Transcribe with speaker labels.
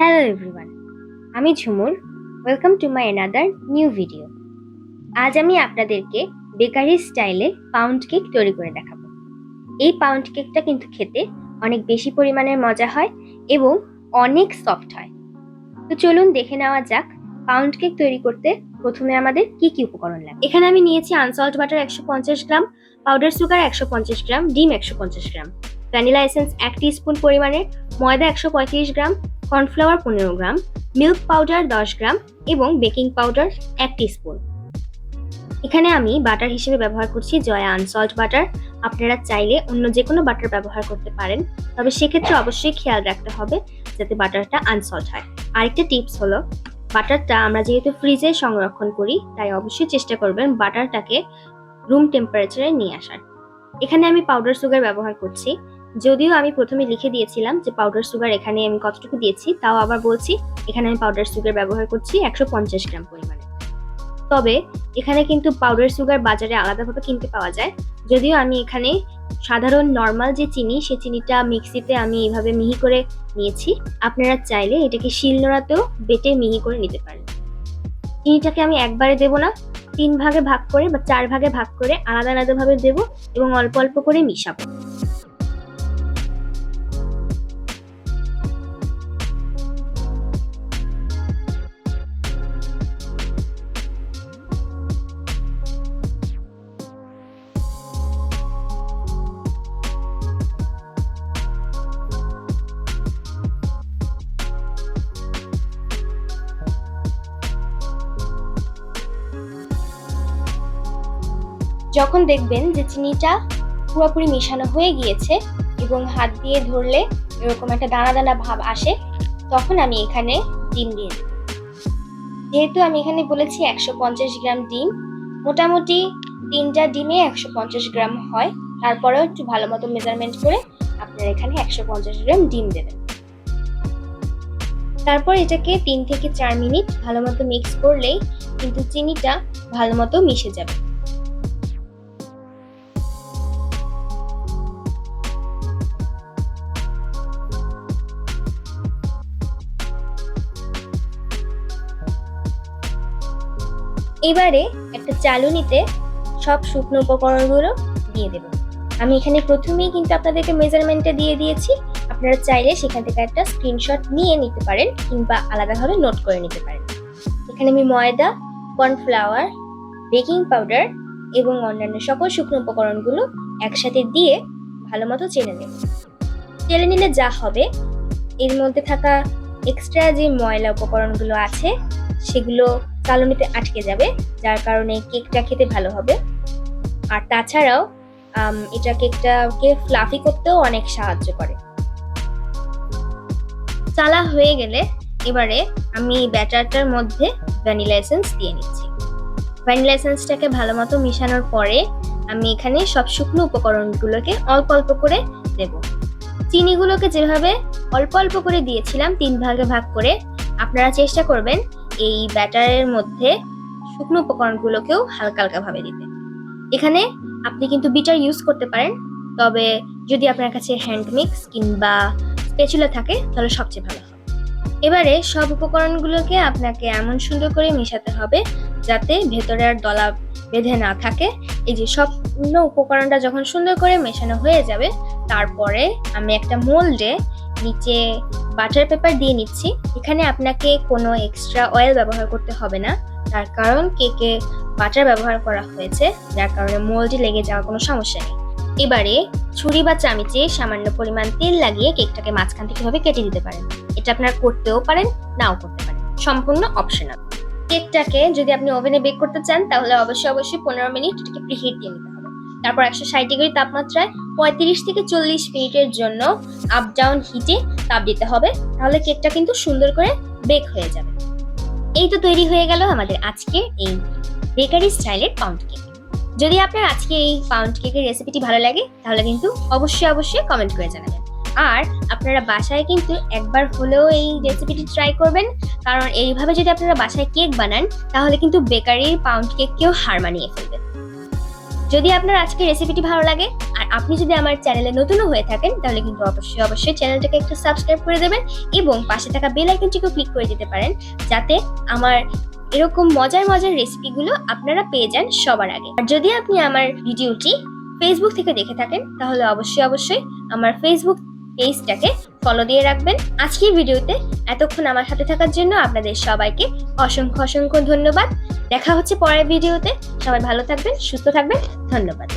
Speaker 1: Hello everyone আমি Jhumur. Welcome to my another new video আজ আমি আপনাদেরকে বেকারি স্টাইলে পাউন্ড কেক তৈরি করে দেখাবো। এই পাউন্ড কেকটা কিন্তু খেতে অনেক বেশি পরিমাণের মজা হয় এবং অনেক সফট হয়। তো চলুন দেখে নেওয়া যাক পাউন্ড কেক তৈরি করতে প্রথমে আমাদের কি কি উপকরণ লাগে। এখানে আমি নিয়েছি আনসল্ট বাটার একশো পঞ্চাশ গ্রাম পাউডার সুগার একশো পঞ্চাশ গ্রাম, ডিম একশো পঞ্চাশ গ্রাম ভ্যানিলা এসেন্স এক স্পুন পরিমাণের ময়দা একশো পঁয়ত্রিশ গ্রাম কর্নফ্লাওয়ার পনেরো গ্রাম, মিল্ক পাউডার দশ গ্রাম এবং বেকিং পাউডার এক স্পুন এখানে আমি বাটার হিসেবে ব্যবহার করছি জয়া আনসল্ট বাটার। আপনারা চাইলে অন্য যে কোনো বাটার ব্যবহার করতে পারেন, তবে সেক্ষেত্রে অবশ্যই খেয়াল রাখতে হবে যাতে বাটারটা আনসল্ট হয়। আরেকটা টিপস হলো, বাটারটা আমরা যেহেতু ফ্রিজে সংরক্ষণ করি, তাই অবশ্যই চেষ্টা করবেন বাটারটাকে রুম টেম্পারেচারে নিয়ে আসার। এখানে আমি পাউডার সুগার ব্যবহার করছি। যদিও আমি প্রথমে লিখে দিয়েছিলাম যে পাউডার সুগার এখানে আমি কতটুকু দিয়েছি, তাও আবার বলছি, এখানে আমি পাউডার সুগার ব্যবহার করছি একশো পঞ্চাশ গ্রাম পরিমাণে। তবে এখানে কিন্তু পাউডার সুগার বাজারে আলাদাভাবে কিনতে পাওয়া যায়। যদিও আমি এখানে সাধারণ নর্মাল যে চিনি, সে চিনিটা মিক্সিতে আমি এইভাবে মিহি করে নিয়েছি। আপনারা চাইলে এটাকে শিলনোড়াতেও বেটে মিহি করে নিতে পারেন। চিনিটাকে আমি একবারে দেবো না, তিন ভাগে ভাগ করে বা চার ভাগে ভাগ করে আলাদা আলাদাভাবে দেবো এবং অল্প অল্প করে মিশাবো। যখন দেখবেন যে চিনিটা পুরোপুরি মেশানো হয়ে গিয়েছে এবং হাত দিয়ে ধরলে এরকম একটা দানা দানা ভাব আসে, তখন আমি এখানে ডিম দিয়ে দেব। যেহেতু আমি এখানে বলেছি একশো পঞ্চাশ গ্রাম ডিম, মোটামুটি তিনটা ডিমে একশো পঞ্চাশ গ্রাম হয়। তারপরেও একটু ভালো মতো মেজারমেন্ট করে আপনারা এখানে একশো পঞ্চাশ গ্রাম ডিম দেবেন। তারপর এটাকে তিন থেকে চার মিনিট ভালো মতো মিক্স করলেই কিন্তু চিনিটা ভালো মতো মিশে যাবে। এবারে একটা চালুনিতে সব শুকনো উপকরণগুলো দিয়ে দেবো। আমি এখানে প্রথমেই কিন্তু আপনাদেরকে মেজারমেন্টটা দিয়ে দিয়েছি। আপনারা চাইলে সেখান থেকে একটা স্ক্রিনশট নিয়ে নিতে পারেন কিংবা আলাদাভাবে নোট করে নিতে পারেন। এখানে আমি ময়দা কর্নফ্লাওয়ার বেকিং পাউডার এবং অন্যান্য সকল শুকনো উপকরণগুলো একসাথে দিয়ে ভালো মতো চেলে নেব। চেলে নিলে যা হবে, এর মধ্যে থাকা এক্সট্রা যে ময়লা উপকরণগুলো আছে, সেগুলো চালনিতে আটকে যাবে, যার কারণে কেকটা খেতে ভালো হবে। আর তাছাড়াও এটা কেকটাকে ফ্লাফি করতেও অনেক সাহায্য করে। চালা হয়ে গেলে এবারে আমি ব্যাটারটার মধ্যে ভ্যানিলা এসেন্স দিয়ে নিচ্ছি। ভ্যানিলা এসেন্সটাকে ভালো মতো মিশানোর পরে আমি এখানে সব শুকনো উপকরণগুলোকে অল্প অল্প করে দেব। চিনিগুলোকে যেভাবে অল্প অল্প করে দিয়েছিলাম, তিন ভাগে ভাগ করে, আপনারা চেষ্টা করবেন এই ব্যাটারের মধ্যে শুকনো উপকরণগুলোকেও হালকা হালকা ভাবে দিতে। এখানে আপনি কিন্তু বিটার ইউজ করতে পারেন, তবে যদি আপনার কাছে হ্যান্ড মিক্স কিংবা স্পেচুলা থাকে, তাহলে সবচেয়ে ভালো হবে। এবারে সব উপকরণগুলোকে আপনাকে এমন সুন্দর করে মেশাতে হবে যাতে ভেতরে আর দলা বেঁধে না থাকে। এই যে সব উপকরণটা যখন সুন্দর করে মেশানো হয়ে যাবে, তারপরে আমি একটা মোল্ডে নিচে বাটার পেপার দিয়ে নিচ্ছি। এখানে আপনাকে কোনো এক্সট্রা অয়েল ব্যবহার করতে হবে না। তার কারণ কেকে বাটার ব্যবহার করা হয়েছে, যার কারণে মোলটি লেগে যাওয়ার কোনো সমস্যা নেই। এবারে ছুরি বা চামিচে সামান্য পরিমাণ তেল লাগিয়ে কেকটাকে মাঝখান থেকে ভাবে কেটে দিতে পারেন। এটা আপনারা করতেও পারেন, নাও করতে পারেন। সম্পূর্ণ অপশনাল কেকটাকে যদি আপনি ওভেনে বেক করতে চান, তাহলে অবশ্যই অবশ্যই পনেরো মিনিট এটাকে প্রিহিট দিয়ে হবে। তারপর একশো ষাট ডিগ্রি তাপমাত্রায় পঁয়ত্রিশ থেকে চল্লিশ মিনিটের জন্য আপ ডাউন হিটে তাপ দিতে হবে। তাহলে কেকটা কিন্তু সুন্দর করে বেক হয়ে যাবে। এই তো তৈরি হয়ে গেল আমাদের আজকে এই বেকারি স্টাইলের পাউন্ড কেক যদি আপনার আজকে এই পাউন্ড কেকের রেসিপিটি ভালো লাগে, তাহলে কিন্তু অবশ্যই অবশ্যই কমেন্ট করে জানাবেন। আর আপনারা বাসায় কিন্তু একবার হলেও এই রেসিপিটি ট্রাই করবেন, কারণ এইভাবে যদি আপনারা বাসায় কেক বানান, তাহলে কিন্তু বেকারির পাউন্ড কেককেও হার মানিয়ে ফেলবেন যদি আপনার আজকের রেসিপিটি ভালো লাগে, আর আপনি যদি আমার চ্যানেলে নতুনও হয়ে থাকেন, তাহলে কিন্তু অবশ্যই অবশ্যই চ্যানেলটাকে একটু সাবস্ক্রাইব করে দেবেন এবং পাশে থাকা বেল আইকনটিকেও ক্লিক করে দিতে পারেন, যাতে আমার এরকম মজার মজার রেসিপিগুলো আপনারা পেয়ে যান সবার আগে। আর যদি আপনি আমার ভিডিওটি ফেসবুক থেকে দেখে থাকেন, তাহলে অবশ্যই অবশ্যই আমার ফেসবুক পেজটাকে ফলো দিয়ে রাখবেন। আজকের ভিডিওতে এতক্ষণ আমার সাথে থাকার জন্য আপনাদের সবাইকে অসংখ্য অসংখ্য ধন্যবাদ। দেখা হচ্ছে পরের ভিডিওতে। সবাই ভালো থাকবেন, সুস্থ থাকবেন। ধন্যবাদ।